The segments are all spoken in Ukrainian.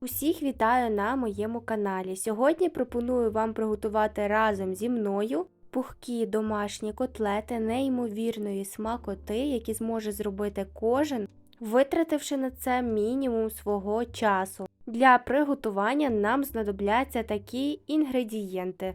Усіх вітаю на моєму каналі. Сьогодні пропоную вам приготувати разом зі мною пухкі домашні котлети неймовірної смакоти, які зможе зробити кожен, витративши на це мінімум свого часу. Для приготування нам знадобляться такі інгредієнти.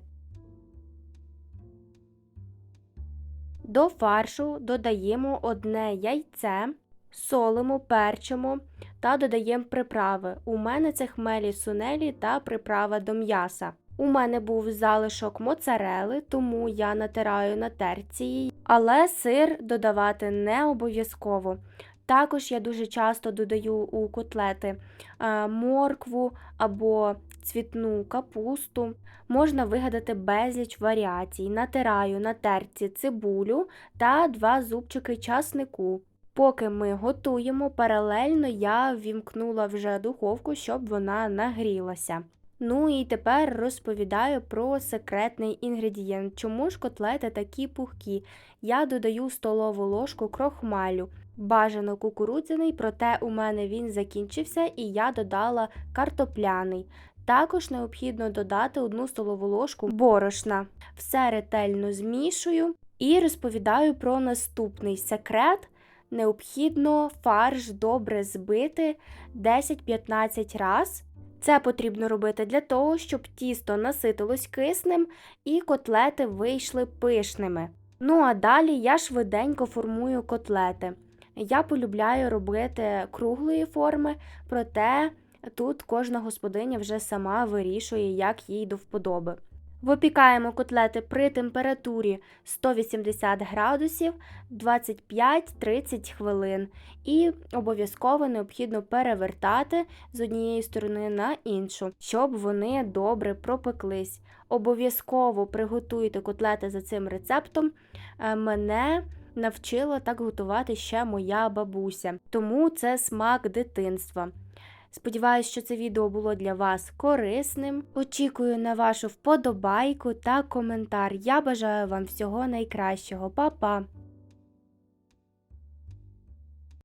До фаршу додаємо одне яйце, солимо, перчимо та додаємо приправи. У мене це хмелі сунелі та приправа до м'яса. У мене був залишок моцарели, тому я натираю на терці її, але сир додавати не обов'язково. Також я дуже часто додаю у котлети е, моркву або цвітну капусту. Можна вигадати безліч варіацій. Натираю на терці цибулю та два зубчики часнику. Поки ми готуємо, паралельно я ввімкнула вже духовку, щоб вона нагрілася. Ну і тепер розповідаю про секретний інгредієнт. Чому ж котлети такі пухкі? Я додаю столову ложку крохмалю, бажано кукурудзяний, проте у мене він закінчився і я додала картопляний. Також необхідно додати одну столову ложку борошна. Все ретельно змішую і розповідаю про наступний секрет. Необхідно фарш добре збити 10-15 раз. Це потрібно робити для того, щоб тісто наситилось киснем і котлети вийшли пишними. Ну а далі я швиденько формую котлети. Я полюбляю робити круглої форми, проте тут кожна господиня вже сама вирішує, як їй до вподоби. Випікаємо котлети при температурі 180 градусів 25-30 хвилин. І обов'язково необхідно перевертати з однієї сторони на іншу, щоб вони добре пропеклись. Обов'язково приготуйте котлети за цим рецептом. Е, Мене навчила так готувати ще моя бабуся, тому це смак дитинства. Сподіваюсь, що це відео було для вас корисним. Очікую на вашу вподобайку та коментар. Я бажаю вам всього найкращого. Па-па!